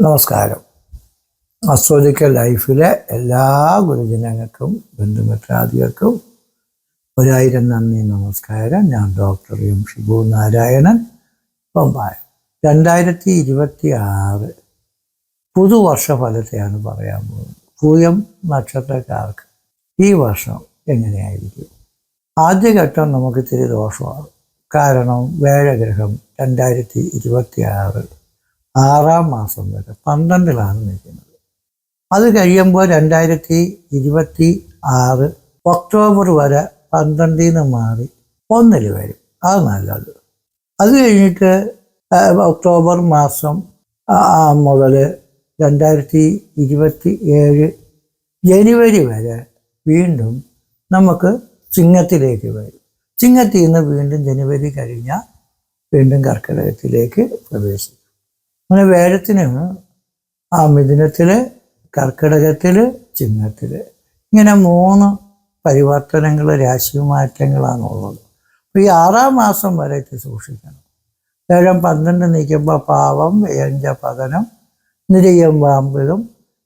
നമസ്കാരം. അസ്ട്രോജിക്കൽ ലൈഫിലെ എല്ലാ ഗുരുജനങ്ങൾക്കും ബന്ധുമിത്രാദികൾക്കും ഒരായിരം നന്ദി നമസ്കാരം. ഞാൻ ഡോക്ടർ എം. ഷിബു നാരായണൻ. പമ്പായ രണ്ടായിരത്തി ഇരുപത്തി ആറ് പുതുവർഷ ഫലത്തെയാണ് പറയാൻ പോകുന്നത്. പൂയം നക്ഷത്രക്കാർക്ക് ഈ വർഷം എങ്ങനെയായിരിക്കും? ആദ്യഘട്ടം നമുക്ക് ഇത്തിരി ദോഷമാണ്. കാരണം വേഴഗ്രഹം രണ്ടായിരത്തി ഇരുപത്തി ആറ് ആറാം മാസം വരെ പന്ത്രണ്ടിലാണ് നിൽക്കുന്നത്. അത് കഴിയുമ്പോൾ രണ്ടായിരത്തി ഇരുപത്തി ആറ് ഒക്ടോബർ വരെ പന്ത്രണ്ടിൽ നിന്ന് മാറി ഒന്നിൽ വരും. അത് നല്ലത്. അത് കഴിഞ്ഞിട്ട് ഒക്ടോബർ മാസം മുതൽ രണ്ടായിരത്തി ഇരുപത്തി ഏഴ് ജനുവരി വരെ വീണ്ടും നമുക്ക് ചിങ്ങത്തിലേക്ക് വരും. ചിങ്ങത്തിൽ നിന്ന് വീണ്ടും ജനുവരി കഴിഞ്ഞാൽ വീണ്ടും കർക്കിടകത്തിലേക്ക് പ്രവേശിക്കും. അങ്ങനെ വേഴത്തിന് ആ മിഥുനത്തിൽ കർക്കിടകത്തിൽ ചിഹ്നത്തിൽ ഇങ്ങനെ മൂന്ന് പരിവർത്തനങ്ങൾ രാശി മാറ്റങ്ങളാണുള്ളത് അപ്പോൾ ഈ ആറാം മാസം വരെ ഇത് സൂക്ഷിക്കണം. ഏഴാം പന്ത്രണ്ട് നീക്കുമ്പോൾ പാവം ഏഞ്ച പതനം നിരയം വാമ്പകം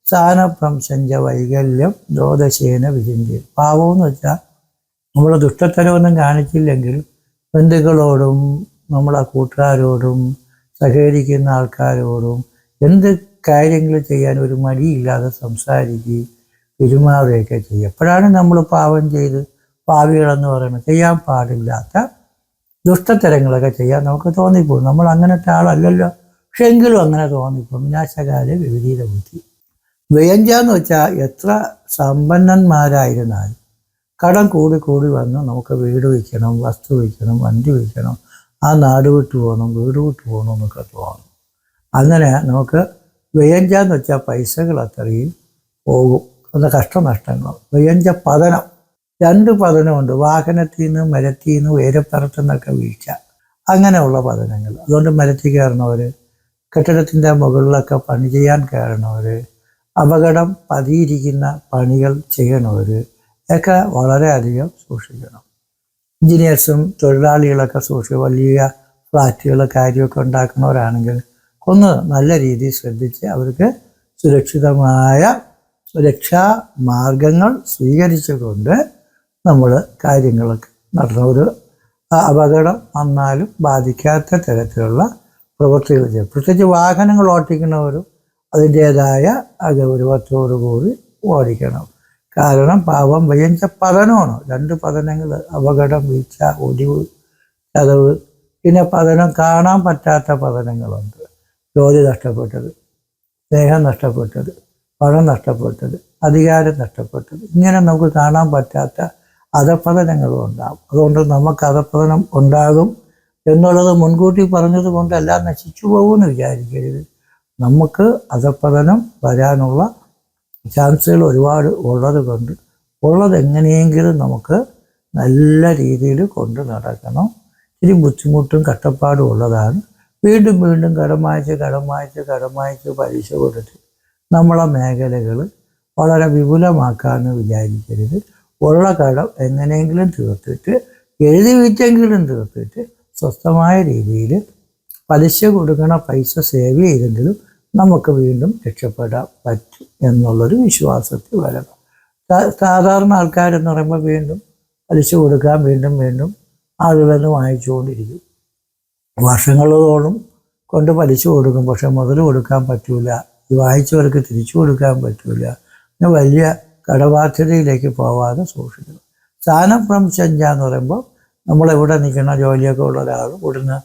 സ്ഥാനഭ്രംശഞ്ച വൈകല്യം ദോദശേന വിചിന്തി പാവം എന്ന് വെച്ചാൽ നമ്മൾ ദുഷ്ടത്തരമൊന്നും കാണിച്ചില്ലെങ്കിൽ ബന്ധുക്കളോടും നമ്മളെ കൂട്ടുകാരോടും സഹകരിക്കുന്ന ആൾക്കാരോടും എന്ത് കാര്യങ്ങൾ ചെയ്യാൻ ഒരു മടിയില്ലാതെ സംസാരിക്കുകയും പെരുമാറുകയൊക്കെ ചെയ്യും. എപ്പോഴാണ് നമ്മൾ പാവം ചെയ്ത് പാവികളെന്ന് പറയുന്നത് ചെയ്യാൻ പാടില്ലാത്ത ദുഷ്ടത്തരങ്ങളൊക്കെ ചെയ്യാൻ നമുക്ക് തോന്നിപ്പോകും. നമ്മൾ അങ്ങനത്തെ ആളല്ലല്ലോ. പക്ഷെ എങ്കിലും അങ്ങനെ തോന്നിപ്പോകും. വിനാശകാല വിപരീത ബുദ്ധി. വ്യയഞ്ച എന്ന് വെച്ചാൽ എത്ര സമ്പന്നന്മാരായിരുന്നാലും കടം കൂടി കൂടി വന്ന് നമുക്ക് വീട് വയ്ക്കണം വസ്തു വയ്ക്കണം വണ്ടി വയ്ക്കണം ആ നാട് വിട്ടു പോകണം വീട് വിട്ടു പോകണം എന്നൊക്കെ തോന്നും. അങ്ങനെ നമുക്ക് വ്യയഞ്ച എന്ന് വെച്ചാൽ പൈസകൾ അത്രയും പോകും. അത് കഷ്ടനഷ്ടങ്ങൾ. വ്യയഞ്ച പതനം. രണ്ട് പതനമുണ്ട്. വാഹനത്തിൽ നിന്ന് മരത്തിൽ നിന്ന് ഉയരപ്പുറത്തു നിന്നൊക്കെ വീഴ്ച. അങ്ങനെയുള്ള പതനങ്ങൾ. അതുകൊണ്ട് മരത്തിൽ കയറണവർ കെട്ടിടത്തിന്റെ മുകളിലൊക്കെ പണി ചെയ്യാൻ കയറണവർ അപകടം പതിയിരിക്കുന്ന പണികൾ ചെയ്യണവർ ഒക്കെ വളരെയധികം സൂക്ഷിക്കണം. എഞ്ചിനീയേഴ്സും തൊഴിലാളികളൊക്കെ സൂക്ഷിക്കുക വലിയ ഫ്ലാറ്റുകൾ കാര്യമൊക്കെ ഉണ്ടാക്കുന്നവരാണെങ്കിൽ ഒന്ന് നല്ല രീതിയിൽ ശ്രദ്ധിച്ച് അവർക്ക് സുരക്ഷിതമായ രക്ഷാ മാർഗങ്ങൾ സ്വീകരിച്ചുകൊണ്ട് നമ്മൾ കാര്യങ്ങളൊക്കെ നടന്ന ഒരു അപകടം വന്നാലും ബാധിക്കാത്ത തരത്തിലുള്ള പ്രവൃത്തികൾ ചെയ്യും. പ്രത്യേകിച്ച് വാഹനങ്ങൾ ഓട്ടിക്കുന്നവരും അതിന്റേതായ ഗൗരവത്തോടു കൂടി ഓടിക്കണം. കാരണം പാവം വയഞ്ച പതനമാണ്. രണ്ട് പതനങ്ങൾ അപകടം വീഴ്ച ഒടിവ് ചതവ്. പിന്നെ പതനം കാണാൻ പറ്റാത്ത പതനങ്ങളുണ്ട്. ജോലി നഷ്ടപ്പെട്ടത് സ്നേഹം നഷ്ടപ്പെട്ടത് പണം നഷ്ടപ്പെട്ടത് അധികാരം നഷ്ടപ്പെട്ടത്. ഇങ്ങനെ നമുക്ക് കാണാൻ പറ്റാത്ത അധപ്പതനങ്ങളും ഉണ്ടാകും അതുകൊണ്ട് നമുക്ക് അധപ്പതനം ഉണ്ടാകും എന്നുള്ളത് മുൻകൂട്ടി പറഞ്ഞതുകൊണ്ട് എല്ലാം നശിച്ചു പോകുമെന്ന് വിചാരിക്കരുത്. നമുക്ക് അധപ്പതനം വരാനുള്ള ചാൻസുകൾ ഒരുപാട് ഉള്ളത് കൊണ്ട് ഉള്ളത് എങ്ങനെയെങ്കിലും നമുക്ക് നല്ല രീതിയിൽ കൊണ്ട് നടക്കണം. ഇത്തിരി ബുദ്ധിമുട്ടും കഷ്ടപ്പാടും ഉള്ളതാണ്. വീണ്ടും വീണ്ടും കടം വാങ്ങിച്ച് കടം വാങ്ങിച്ച് കടം വാങ്ങിച്ച് പലിശ കൊടുത്ത് നമ്മളെ മേഖലകൾ വളരെ വിപുലമാക്കാമെന്ന് വിചാരിക്കരുത്. ഉള്ള കടം എങ്ങനെയെങ്കിലും തീർത്തിട്ട് എഴുതി വിറ്റെങ്കിലും തീർത്തിട്ട് സ്വസ്ഥമായ രീതിയിൽ പലിശ കൊടുക്കണ പൈസ സേവ് ചെയ്തെങ്കിലും നമുക്ക് വീണ്ടും രക്ഷപ്പെടാൻ പറ്റും എന്നുള്ളൊരു വിശ്വാസത്തിൽ വരണം. സാധാരണ ആൾക്കാരെന്ന് പറയുമ്പോൾ വീണ്ടും പലിശ കൊടുക്കാൻ വീണ്ടും വീണ്ടും ആളുകളിൽ വാങ്ങിച്ചുകൊണ്ടിരിക്കും. വർഷങ്ങളോളം കൊണ്ട് പലിശ കൊടുക്കും പക്ഷെ മുതൽ കൊടുക്കാൻ പറ്റൂല. ഈ വായിച്ചവർക്ക് തിരിച്ചു കൊടുക്കാൻ പറ്റൂല. പിന്നെ വലിയ കടബാധ്യതയിലേക്ക് പോവാതെ സൂക്ഷിക്കണം. സ്ഥാനഭ്രംശഞ്ച എന്ന് പറയുമ്പോൾ നമ്മളെവിടെ നിൽക്കുന്ന ജോലിയൊക്കെ ഉള്ള ഒരാൾ ഇവിടുന്ന്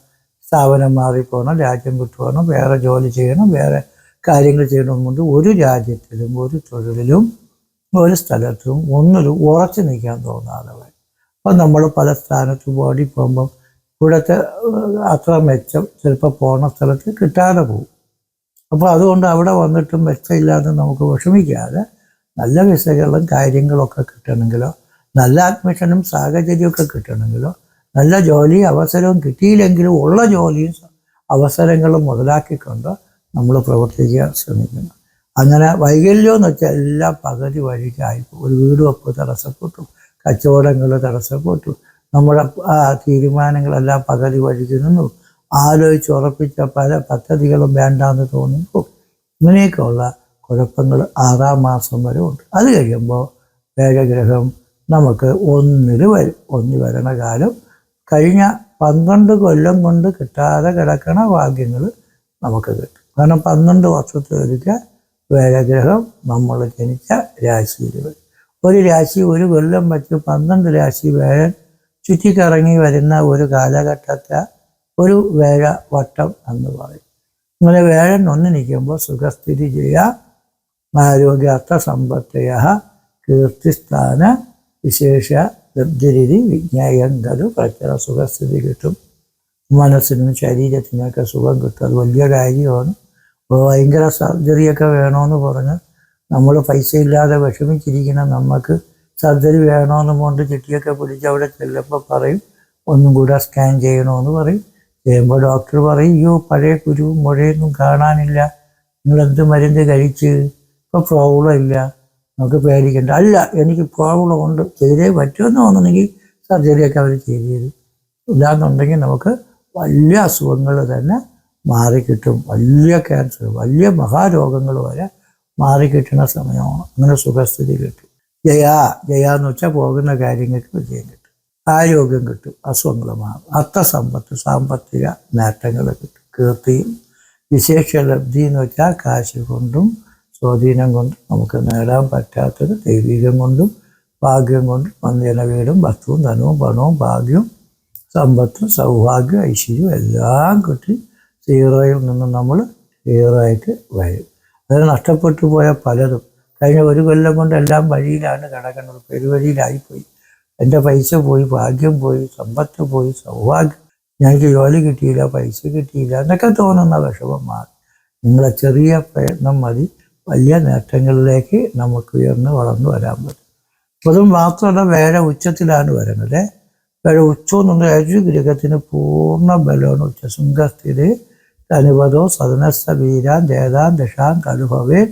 സ്ഥാപനം മാറിപ്പോകണം രാജ്യം വിട്ടുപോകണം വേറെ ജോലി ചെയ്യണം വേറെ കാര്യങ്ങൾ ചെയ്യണമെന്നുണ്ട് ഒരു രാജ്യത്തിലും ഒരു തൊഴിലിലും ഒരു സ്ഥലത്തും ഒന്നിലും ഉറച്ചു നിൽക്കാൻ തോന്നാതെ അപ്പം നമ്മൾ പല സ്ഥാനത്ത് ഓടി പോകുമ്പം ഇവിടുത്തെ അത്ര മെച്ചം ചിലപ്പോൾ പോണ സ്ഥലത്ത് കിട്ടാതെ പോകും. അപ്പോൾ അതുകൊണ്ട് അവിടെ വന്നിട്ടും മെച്ചമില്ലാതെ നമുക്ക് വിഷമിക്കാതെ നല്ല വിസകളും കാര്യങ്ങളൊക്കെ കിട്ടണമെങ്കിലോ നല്ല അഡ്മിഷനും സാഹചര്യമൊക്കെ കിട്ടണമെങ്കിലോ നല്ല ജോലി അവസരവും കിട്ടിയില്ലെങ്കിലും ഉള്ള ജോലിയും അവസരങ്ങളും മുതലാക്കിക്കൊണ്ട് നമ്മൾ പ്രവർത്തിക്കാൻ ശ്രമിക്കണം അങ്ങനെ വൈകല്യം എന്ന് വെച്ചാൽ എല്ലാം പകുതി വഴിക്കായി ഒരു വീട് വെപ്പ് തടസ്സപ്പെട്ടു. കച്ചവടങ്ങൾ തടസ്സപ്പെട്ടു. നമ്മുടെ തീരുമാനങ്ങളെല്ലാം പകുതി വഴിക്ക് നിന്നു. ആലോചിച്ച് ഉറപ്പിച്ച പല പദ്ധതികളും വേണ്ടാന്ന് തോന്നിപ്പോ ഇങ്ങനെയൊക്കെയുള്ള കുഴപ്പങ്ങൾ ആറാം മാസം വരെ ഉണ്ട്. അത് കഴിയുമ്പോൾ വേഗഗ്രഹം നമുക്ക് ഒന്നിൽ വരും. ഒന്നിൽ വരണ കാലം കഴിഞ്ഞ പന്ത്രണ്ട് കൊല്ലം കൊണ്ട് കിട്ടാതെ കിടക്കണ ഭാഗ്യങ്ങൾ നമുക്ക് കിട്ടും. കാരണം പന്ത്രണ്ട് വർഷത്തിലൊരിക്കൽ വേലഗ്രഹം നമ്മൾ ജനിച്ച രാശിയിൽ വരും. ഒരു രാശി ഒരു കൊല്ലം വെച്ച് പന്ത്രണ്ട് രാശി വേഴൻ ചുറ്റിക്കറങ്ങി വരുന്ന ഒരു കാലഘട്ടത്തെ ഒരു വേഴ വട്ടം എന്ന് പറയും. അങ്ങനെ വേഴൻ ഒന്ന് നിൽക്കുമ്പോൾ സുഖസ്ഥിതി ചെയ്യുക ആരോഗ്യാർത്ഥ സമ്പത്തയ കീർത്തിസ്ഥാന വിശേഷ ലബ്ധരീതി വിജ്ഞായങ്കരു പ്രചര സുഖസ്ഥിതി കിട്ടും. മനസ്സിനും ശരീരത്തിനൊക്കെ സുഖം കിട്ടും. അത് വലിയ കാര്യമാണ്. ഭയങ്കര സർജറിയൊക്കെ വേണമെന്ന് പറഞ്ഞ് നമ്മൾ പൈസ ഇല്ലാതെ വിഷമിച്ചിരിക്കുന്ന നമുക്ക് സർജറി വേണമെന്ന് കൊണ്ട് ചിട്ടിയൊക്കെ പിടിച്ച് അവിടെ ചെല്ലുമ്പോൾ പറയും ഒന്നും കൂടെ സ്കാൻ ചെയ്യണമെന്ന് പറയും. ചെയ്യുമ്പോൾ ഡോക്ടർ പറയും അയ്യോ പഴയ കുരുവും മുഴയൊന്നും കാണാനില്ല. നിങ്ങളെന്ത് മരുന്ന് കഴിച്ച്? ഇപ്പോൾ പ്രോബ്ലം ഇല്ല. നമുക്ക് പേടിക്കേണ്ട. അല്ല എനിക്ക് പ്രോബ്ലം ഉണ്ട് ചെയ്തേ പറ്റുമെന്ന് തോന്നുന്നെങ്കിൽ സർജറിയൊക്കെ അവർ ചെയ്ത് തരും ഇല്ലാന്നുണ്ടെങ്കിൽ നമുക്ക് വലിയ അസുഖങ്ങൾ തന്നെ മാറിക്കിട്ടും. വലിയ ക്യാൻസർ വലിയ മഹാരോഗങ്ങൾ വരെ മാറിക്കിട്ടുന്ന സമയമാണ്. അങ്ങനെ സുഖസ്ഥിതി കിട്ടും. ജയ ജയ എന്ന് വെച്ചാൽ പോകുന്ന കാര്യങ്ങൾക്ക് വിജയം കിട്ടും. ആരോഗ്യം കിട്ടും. അസുഖങ്ങൾ മാറും. അർത്ഥസമ്പത്ത് സാമ്പത്തിക നേട്ടങ്ങൾ കിട്ടും. കീർത്തിയും വിശേഷ ലബ്ധി എന്ന് വെച്ചാൽ കാശ് കൊണ്ടും സ്വാധീനം കൊണ്ട് നമുക്ക് നേടാൻ പറ്റാത്തത് ദൈവികം കൊണ്ടും ഭാഗ്യം കൊണ്ടും വന്ധ്യന വീടും വസ്തുവും ധനവും പണവും ഭാഗ്യവും സമ്പത്തും സൗഭാഗ്യം ഐശ്വര്യവും എല്ലാം കിട്ടി സീറോയിൽ നിന്ന് നമ്മൾ സീറോയ്ക്ക് വരും. അത് നഷ്ടപ്പെട്ടു പോയ പലതും കഴിഞ്ഞ ഒരു കൊല്ലം കൊണ്ട് എല്ലാം വഴിയിലാണ് കിടക്കുന്നത്. പെരുവഴിയിലായിപ്പോയി. എന്റെ പൈസ പോയി ഭാഗ്യം പോയി സമ്പത്ത് പോയി സൗഭാഗ്യം. ഞങ്ങൾക്ക് ജോലി കിട്ടിയില്ല പൈസ കിട്ടിയില്ല എന്നൊക്കെ തോന്നുന്ന വിഷമം മാറി. നിങ്ങളെ ചെറിയ പ്രയത്നം മതി. വലിയ നേട്ടങ്ങളിലേക്ക് നമുക്ക് ഉയർന്ന് വളർന്നു വരാൻ പറ്റും. അതും മാത്രമല്ല വേറെ ഉച്ചത്തിലാണ് വരുന്നത്. വേറെ ഉച്ചം എന്നുള്ള ഏഴ് ഗ്രഹത്തിന് പൂർണ ബലമാണ് ഉച്ച ശൃംഗസ്ഥിതി അനുപതോ സദനസ്ഥീരാൻ ജേതാൻ ദശാൻ കലുഭവേ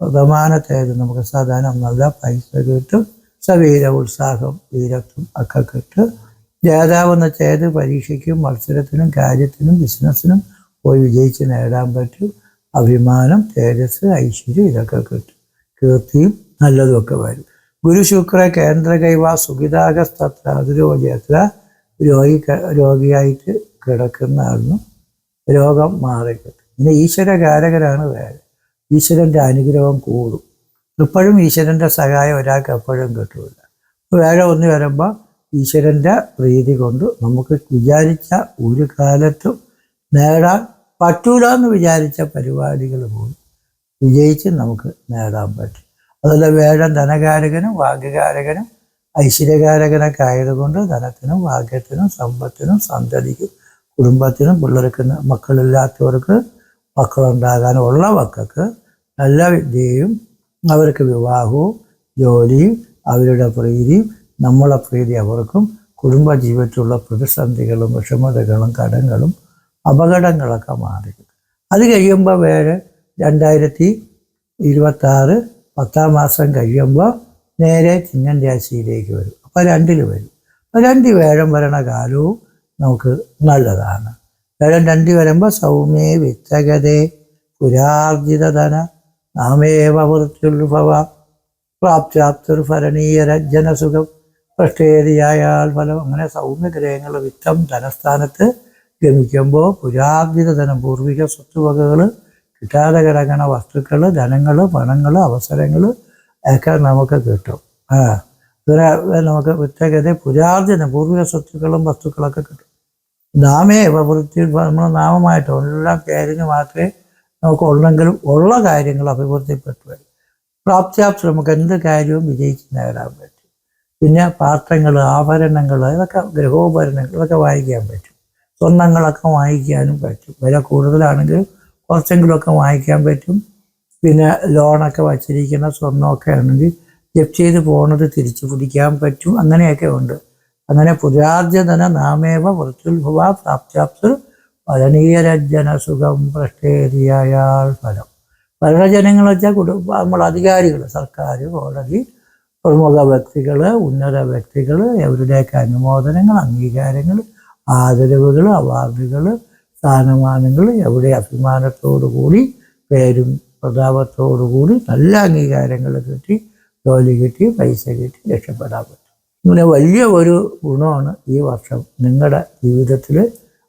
പ്രധാനത്തേത് നമുക്ക് സാധാരണ നല്ല പൈസ കിട്ടും സവീര ഉത്സാഹം വീരത്വം ഒക്കെ കിട്ടും. ജേതാവെന്ന ചേത് പരീക്ഷയ്ക്കും മത്സരത്തിനും കാര്യത്തിനും ബിസിനസ്സിനും പോയി വിജയിച്ച് നേടാൻ പറ്റും. അഭിമാനം തേജസ് ഐശ്വര്യം ഇതൊക്കെ കിട്ടും. കീർത്തിയും നല്ലതുമൊക്കെ വരും. ഗുരു ശുക്ര കേന്ദ്ര കൈവ സുഖിതാകസ്തത്ര അതിരോജയത്ര രോഗി രോഗിയായിട്ട് കിടക്കുന്ന ആളിനും രോഗം മാറിക്കിട്ടും. പിന്നെ ഈശ്വരകാരകരാണ് വേറെ. ഈശ്വരന്റെ അനുഗ്രഹം കൂടും. എപ്പോഴും ഈശ്വരന്റെ സഹായം ഒരാൾക്ക് എപ്പോഴും കിട്ടില്ല വേറെ ഒന്ന് വരുമ്പോൾ ഈശ്വരന്റെ പ്രീതി കൊണ്ട് നമുക്ക് വിചാരിച്ച ഒരു കാലത്തും നേടാൻ പറ്റൂല എന്ന് വിചാരിച്ച പരിപാടികൾ പോലും വിജയിച്ച് നമുക്ക് നേടാൻ പറ്റും. അതുപോലെ വേഴം ധനകാരകനും ഭാഗ്യകാരകനും ഐശ്വര്യകാരകനൊക്കെ ആയതുകൊണ്ട് ധനത്തിനും ഭാഗ്യത്തിനും സമ്പത്തിനും സന്തതിക്കും കുടുംബത്തിനും പിള്ളേർക്ക് മക്കളില്ലാത്തവർക്ക് മക്കളുണ്ടാകാനുള്ള മക്കൾക്ക് നല്ല വിദ്യയും അവർക്ക് വിവാഹവും ജോലിയും അവരുടെ പ്രീതിയും നമ്മളെ പ്രീതി അവർക്കും കുടുംബ ജീവിതത്തിലുള്ള പ്രതിസന്ധികളും വിഷമതകളും കടങ്ങളും അപകടങ്ങളൊക്കെ മാറി. അത് കഴിയുമ്പോൾ വേറെ രണ്ടായിരത്തി ഇരുപത്താറ് പത്താം മാസം കഴിയുമ്പോൾ നേരെ ചിങ്ങൻ രാശിയിലേക്ക് വരും. അപ്പോൾ രണ്ടിൽ വരും. അപ്പോൾ രണ്ട് വേഴം വരണ കാലവും നമുക്ക് നല്ലതാണ്. വേഴം രണ്ട് വരുമ്പോൾ സൗമ്യേ വിത്തകതേ പുരാർജിതധന നാമേവ വൃത്യുഭവ പ്രാപ്താപ്തിർ ഫലനീയ രജ്ജനസുഖം പൃഷ്ടേരിയായാൽ ഫലം. അങ്ങനെ സൗമ്യഗ്രഹങ്ങളുടെ വിത്തം ധനസ്ഥാനത്ത് ഗമിക്കുമ്പോൾ പുരാർജിത ധനം പൂർവിക സ്വത്തുവകകൾ കിട്ടാതെ കിടക്കണ വസ്തുക്കൾ ധനങ്ങൾ പണങ്ങൾ അവസരങ്ങൾ ഒക്കെ നമുക്ക് കിട്ടും. ആ ഇവരെ നമുക്ക് പ്രത്യേകത പുരാർജനം പൂർവിക സ്വത്തുക്കളും വസ്തുക്കളൊക്കെ കിട്ടും. നാമേ വൃത്തി നമ്മൾ നാമമായിട്ട് എല്ലാം പേരിന് മാത്രമേ നമുക്ക് ഉള്ളെങ്കിലും ഉള്ള കാര്യങ്ങൾ അഭിവൃദ്ധിപ്പെട്ടു വരും. പ്രാപ്തിയാപ്തി നമുക്ക് എന്ത് കാര്യവും വിജയിച്ച് നേടാൻ പറ്റും. പിന്നെ പാത്രങ്ങൾ ആഭരണങ്ങൾ ഇതൊക്കെ ഗൃഹോപകരണങ്ങൾ ഇതൊക്കെ വായിക്കാൻ പറ്റും. സ്വർണങ്ങളൊക്കെ വാങ്ങിക്കാനും പറ്റും. വില കൂടുതലാണെങ്കിൽ കുറച്ചെങ്കിലുമൊക്കെ വാങ്ങിക്കാൻ പറ്റും. പിന്നെ ലോണൊക്കെ വച്ചിരിക്കുന്ന സ്വർണമൊക്കെ ആണെങ്കിൽ ജപ്തി ചെയ്ത് പോകുന്നത് തിരിച്ചു പിടിക്കാൻ പറ്റും. അങ്ങനെയൊക്കെ ഉണ്ട്. അങ്ങനെ പുരാർജന നാമേവ വൃത്തുൽഭവ പ്രാപ്താപ്തർ ഫലനീയരജ്ജന സുഖം ഭ്രഷ്ടേരിയായാൽ ഫലം. ഭരണജനങ്ങൾ വെച്ചാൽ കുടുംബ നമ്മൾ അധികാരികൾ സർക്കാർ കോടതി പ്രമുഖ വ്യക്തികൾ ഉന്നത വ്യക്തികൾ അവരുടെയൊക്കെ അനുമോദനങ്ങൾ അംഗീകാരങ്ങൾ ആദരവുകൾ അവാർഡുകൾ സ്ഥാനമാനങ്ങൾ എവിടെ അഭിമാനത്തോടു കൂടി പേരും പ്രതാപത്തോടുകൂടി നല്ല അംഗീകാരങ്ങൾ കിട്ടി ജോലി കിട്ടി പൈസ കിട്ടി രക്ഷപ്പെടാൻ പറ്റും. ഇങ്ങനെ വലിയ ഒരു ഗുണമാണ് ഈ വർഷം നിങ്ങളുടെ ജീവിതത്തിൽ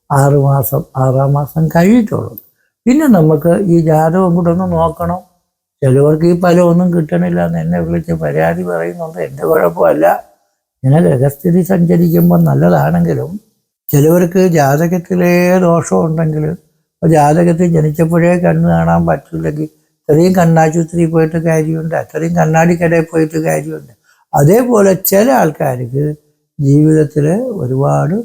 ആറുമാസം ആറാം മാസം കഴിഞ്ഞിട്ടുള്ളത് പിന്നെ നമുക്ക് ഈ ജാതകം കൂടെ ഒന്ന് നോക്കണം. ചിലവർക്ക് ഈ ഫലമൊന്നും കിട്ടണില്ല എന്ന് എന്നെ വിളിച്ച് പരാതി പറയുന്നുണ്ട്. എന്റെ കുഴപ്പമല്ല. ഇങ്ങനെ ഗ്രഹസ്ഥിതി സഞ്ചരിക്കുമ്പോൾ നല്ലതാണെങ്കിലും ചിലവർക്ക് ജാതകത്തിലേ ദോഷമുണ്ടെങ്കിൽ ഉണ്ടെങ്കിൽ ജാതകത്തിൽ ജനിച്ചപ്പോഴേ കണ്ണ് കാണാൻ പറ്റില്ലെങ്കിൽ ഇത്രയും കണ്ണാശുപത്രി പോയിട്ട് കാര്യമുണ്ട് അത്രയും കണ്ണാടിക്കടയിൽ പോയിട്ട് കാര്യമുണ്ട്. അതേപോലെ ചില ആൾക്കാർക്ക് ജീവിതത്തിൽ ഒരുപാട്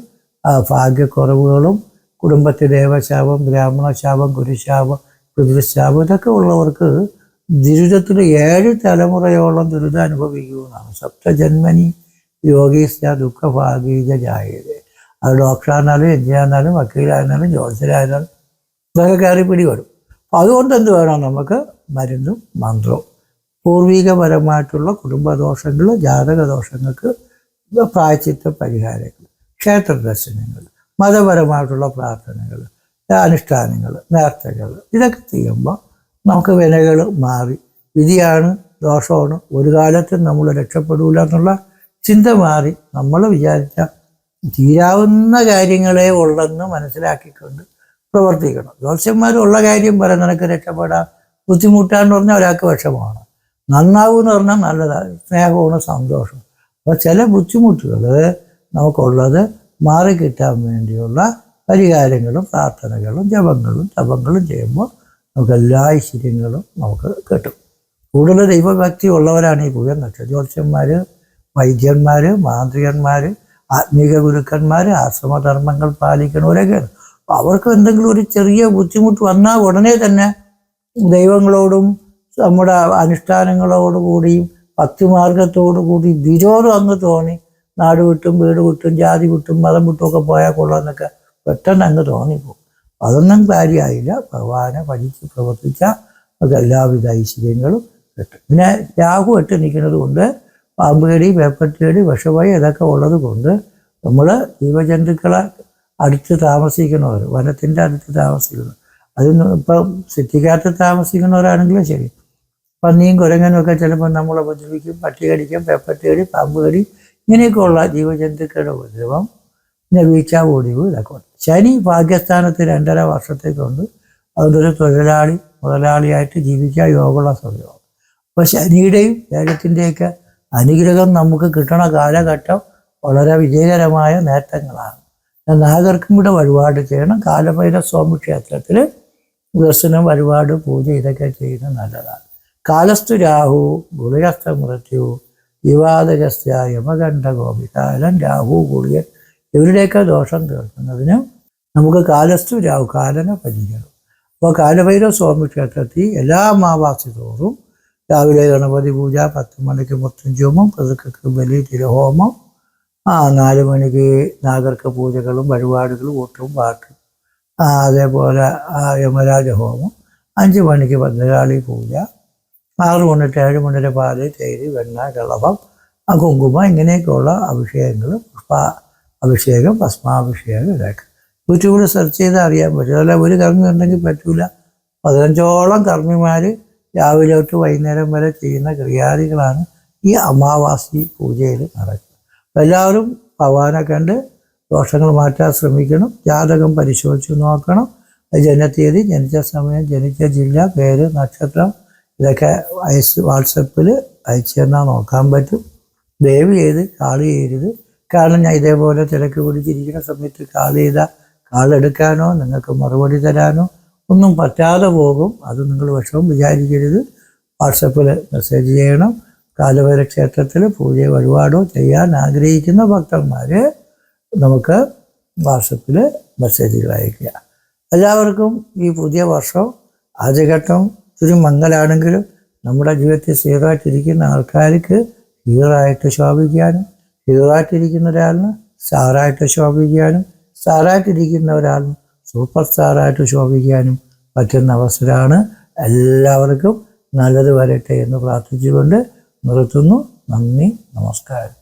ഭാഗ്യക്കുറവുകളും കുടുംബത്തിൽ ദേവശാപം ബ്രാഹ്മണശാപം ഗുരുശാപം പിതൃശാപം ഇതൊക്കെ ഉള്ളവർക്ക് ദുരിതത്തിൽ ഏഴ് തലമുറയോളം ദുരിതം അനുഭവിക്കുന്നതാണ് സപ്തജന്മനി യോഗീസ്യ ദുഃഖഭാഗീജ ജായത്. അത് ഡോക്ടറായിരുന്നാലും എഞ്ചിനീയറായിരുന്നാലും വക്കീലായിരുന്നാലും ജോത്സ്യരായിരുന്നാലും ഇതൊക്കെ കയറി അപ്പം അതുകൊണ്ട് എന്ത് വേണം? നമുക്ക് മരുന്നും മന്ത്രവും. പൂർവികപരമായിട്ടുള്ള കുടുംബദോഷങ്ങൾ ജാതകദോഷങ്ങൾക്ക് പ്രായച്ചിത്ത പരിഹാരങ്ങൾ ക്ഷേത്ര ദർശനങ്ങൾ മതപരമായിട്ടുള്ള പ്രാർത്ഥനകൾ അനുഷ്ഠാനങ്ങൾ നേർച്ചകൾ ഇതൊക്കെ ചെയ്യുമ്പോൾ നമുക്ക് വിനകൾ മാറി. വിധിയാണ് ദോഷമാണ്. ഒരു കാലത്തും നമ്മൾ രക്ഷപ്പെടൂല എന്നുള്ള ചിന്ത മാറി നമ്മൾ വിചാരിച്ച തീരാവുന്ന കാര്യങ്ങളെ ഉള്ളെന്ന് മനസ്സിലാക്കിക്കൊണ്ട് പ്രവർത്തിക്കണം. ജ്യോത്സ്യന്മാരുള്ള കാര്യം പറയാൻ നിനക്ക് രക്ഷപ്പെടാം. ബുദ്ധിമുട്ടാന്ന് പറഞ്ഞാൽ ഒരാൾക്ക് വിഷമമാണ്. നന്നാവും എന്ന് പറഞ്ഞാൽ നല്ലതാണ് സ്നേഹമാണ് സന്തോഷം അപ്പോൾ ചില ബുദ്ധിമുട്ടുകൾ നമുക്കുള്ളത് മാറിക്കിട്ടാൻ വേണ്ടിയുള്ള പരിഹാരങ്ങളും പ്രാർത്ഥനകളും ജപങ്ങളും തപങ്ങളും ചെയ്യുമ്പോൾ നമുക്ക് എല്ലാ ഐശ്വര്യങ്ങളും നമുക്ക് കിട്ടും. കൂടുതൽ ദൈവഭക്തി ഉള്ളവരാണ് ഈ പുതിയ നക്ഷത്ര ജ്യോത്സ്യന്മാർ വൈദ്യന്മാർ മാന്ത്രികന്മാർ ആത്മീക ഗുരുക്കന്മാർ ആശ്രമധർമ്മങ്ങൾ പാലിക്കുന്നവരൊക്കെയാണ് അപ്പോൾ അവർക്ക് എന്തെങ്കിലും ഒരു ചെറിയ ബുദ്ധിമുട്ട് വന്നാൽ ഉടനെ തന്നെ ദൈവങ്ങളോടും നമ്മുടെ അനുഷ്ഠാനങ്ങളോടുകൂടിയും ഭക്തിമാർഗത്തോടു കൂടി വിരോധം അങ്ങ് തോന്നി. നാട് വിട്ടും വീട് വിട്ടും ജാതി വിട്ടും മതം വിട്ടും ഒക്കെ പോയാൽ കൊള്ളാമെന്നൊക്കെ പെട്ടെന്ന് അങ്ങ് തോന്നിപ്പോകും. അതൊന്നും കാര്യമായില്ല ഭഗവാനെ പഠിച്ച് പ്രവർത്തിച്ച നമുക്ക് എല്ലാവിധ ഐശ്വര്യങ്ങളും കിട്ടും. പിന്നെ രാഹു ഇട്ട് നിൽക്കുന്നത് കൊണ്ട് പാമ്പുകടി വേപ്പറ്റേടി വിഷമായി ഇതൊക്കെ ഉള്ളത് കൊണ്ട് നമ്മൾ ജീവജന്തുക്കളെ അടുത്ത് താമസിക്കുന്നവർ വനത്തിന്റെ അടുത്ത് താമസിക്കുന്നവർ അതിന് ഇപ്പം സിറ്റിക്കകത്ത് താമസിക്കുന്നവരാണെങ്കിലും ശരി. പന്നിയും കുരങ്ങനും ഒക്കെ ചിലപ്പോൾ നമ്മൾ ഉപദ്രവിക്കും പട്ടി കടിക്കും പെപ്പട്ടി കടി പാമ്പ് കടി ഇങ്ങനെയൊക്കെയുള്ള ജീവജന്തുക്കളുടെ ഉപദ്രവം പിന്നെ വീഴ്ച ഓടിവ് ഇതൊക്കെ ശനി ഭാഗ്യസ്ഥാനത്ത് രണ്ടര വർഷത്തേക്കുണ്ട്. അതുകൊണ്ടൊരു തൊഴിലാളി മുതലാളിയായിട്ട് ജീവിക്കാൻ യോഗമുള്ള സമയമാണ്. അപ്പോൾ ശനിയുടെയും വേഗത്തിന്റെയൊക്കെ അനുഗ്രഹം നമുക്ക് കിട്ടണ കാലഘട്ടം വളരെ വിജയകരമായ നേട്ടങ്ങളാണ്. നാഗർക്കും കൂടെ വഴിപാട് ചെയ്യണം. കാലഭൈര സ്വാമി ക്ഷേത്രത്തിൽ ദർശനം വഴിപാട് പൂജ ഇതൊക്കെ ചെയ്യുന്നത് നല്ലതാണ്. കാലസ്തു രാഹു ഗുളികസ്ഥ മൃത്യു വിവാദകസ്യ യമകണ്ഠ ഗോപികാലൻ രാഹു ഗുളികൻ ഇവരുടെയൊക്കെ ദോഷം തീർക്കുന്നതിന് നമുക്ക് കാലസ്തു രാഹു കാലനെ പരിചയം. അപ്പോൾ കാലഭൈരവ സ്വാമി ക്ഷേത്രത്തിൽ എല്ലാ അമാവാസി തോറും രാവിലെ ഗണപതി പൂജ പത്ത് മണിക്ക് മുത്തഞ്ചോമം പതുക്കക്ക് ബലി തിരുഹോമം. ആ നാല് മണിക്ക് നാഗർക്ക് പൂജകളും വഴിപാടുകളും ഊട്ടും പാട്ടും. അതേപോലെ യമരാജ ഹോമം അഞ്ച് മണിക്ക് ഭദ്രകാളി പൂജ. ആറ് മണിട്ട് ഏഴ് മണിയുടെ പാൽ തേര് വെണ്ണ കിളവം കുങ്കുമം ഇങ്ങനെയൊക്കെയുള്ള അഭിഷേകങ്ങൾ പുഷ്പ അഭിഷേകം ഭസ്മാഭിഷേകം ഇതൊക്കെ. യൂട്യൂബിൽ സെർച്ച് ചെയ്താൽ അറിയാൻ പറ്റും. അതല്ല ഒരു കർമ്മി ഉണ്ടെങ്കിൽ പറ്റൂല. പതിനഞ്ചോളം കർമ്മിമാർ രാവിലെ തൊട്ട് വൈകുന്നേരം വരെ ചെയ്യുന്ന ക്രിയാദികളാണ് ഈ അമാവാസി പൂജയിൽ നടക്കുക എല്ലാവരും ഭഗവാനെ കണ്ട് ദോഷങ്ങൾ മാറ്റാൻ ശ്രമിക്കണം ജാതകം പരിശോധിച്ച് നോക്കണം. ജനത്തീയതി ജനിച്ച സമയം ജനിച്ച ജില്ല പേര് നക്ഷത്രം ഇതൊക്കെ അയച്ച് വാട്സപ്പിൽ അയച്ചു തന്നാൽ നോക്കാൻ പറ്റും. ദയവ് ചെയ്ത് കാൾ ചെയ്യരുത്. കാരണം ഞാൻ ഇതേപോലെ തിരക്ക് പിടിച്ചിരിക്കുന്ന സമയത്ത് കാൾ ചെയ്താൽ കാളെടുക്കാനോ നിങ്ങൾക്ക് മറുപടി തരാനോ ഒന്നും പറ്റാതെ പോകും. അത് നിങ്ങൾ വിഷമം വിചാരിക്കരുത്. വാട്സപ്പിൽ മെസ്സേജ് ചെയ്യണം. കാലുവര ക്ഷേത്രത്തിൽ പൂജ വഴിപാടോ ചെയ്യാൻ ആഗ്രഹിക്കുന്ന ഭക്തന്മാർ നമുക്ക് വാട്സപ്പിൽ മെസ്സേജുകൾ അയക്കുക എല്ലാവർക്കും ഈ പുതിയ വർഷം ആദ്യഘട്ടം ഇത്തിരി മംഗലാണെങ്കിലും നമ്മുടെ ജീവിതത്തിൽ സീറായിട്ടിരിക്കുന്ന ആൾക്കാർക്ക് ഹീറായിട്ട് ശോഭിക്കാനും ഹീറായിട്ടിരിക്കുന്ന ഒരാളിന് സാറായിട്ട് ശോഭിക്കാനും സാറായിട്ടിരിക്കുന്ന ഒരാളിന് സൂപ്പർ സ്റ്റാറായിട്ട് ശോഭിക്കാനും പറ്റുന്ന അവസരമാണ്. എല്ലാവർക്കും നല്ലത് വരട്ടെ എന്ന് പ്രാർത്ഥിച്ചുകൊണ്ട് നിർത്തുന്നു. നന്ദി നമസ്കാരം.